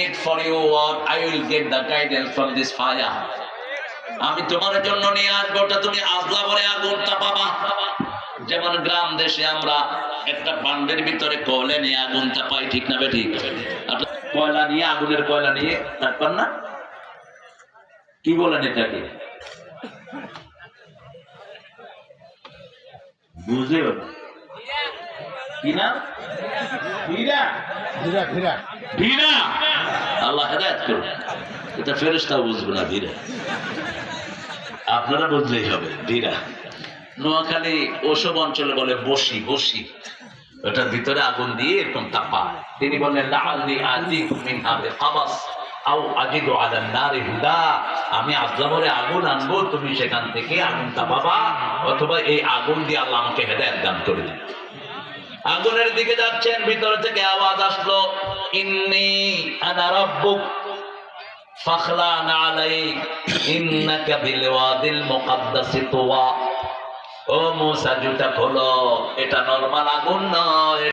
it for you or I will get the guidance from this fire. আমি তোমার জন্য নিয়ে আসব তুমি আজলা পরে আগুনটা পাবা যেমন গ্রাম দেশে আমরা একটা বান্ডের ভিতরে কলে নিয়ে আগুনটা পাই ঠিক না ঠিক কয়লা নিয়ে আগুনের কয়লা নিয়ে তারপর না? কি বলেন এটাকে? না। কি না? হীরা। ভিড়া ভিড়া ভিড়া আল্লাহ হেদায়ত করুন এটা ফেরেস্তাও বুঝবে না, ভিড়া। আপনারা বুঝলেই হবে, ভিড়া। নোয়াখালী ওসব অঞ্চলে বলে বসি বসি। ওটার ভিতরে আগুন দিয়ে এরকম তাপা তিনি হুদা। আমি আজলাবরে আগুন আনব, তুমি সেখান থেকে আগুন তাপাবা, অথবা এই আগুন দিয়ে আল্লাহ আমাকে হেদায়েত দান করে দিন। আগুনের দিকে যাচ্ছেন, ভিতর থেকে আওয়াজ আসলো। ইন্নি আনা রাব্বুক ফাখলান আলাইক, ইন্নাকা বিল ওয়াদিল মুকাদ্দাসি তুওয়া। ও মুসা, জুতা খোলো, এটা নরমাল আগুন নয়।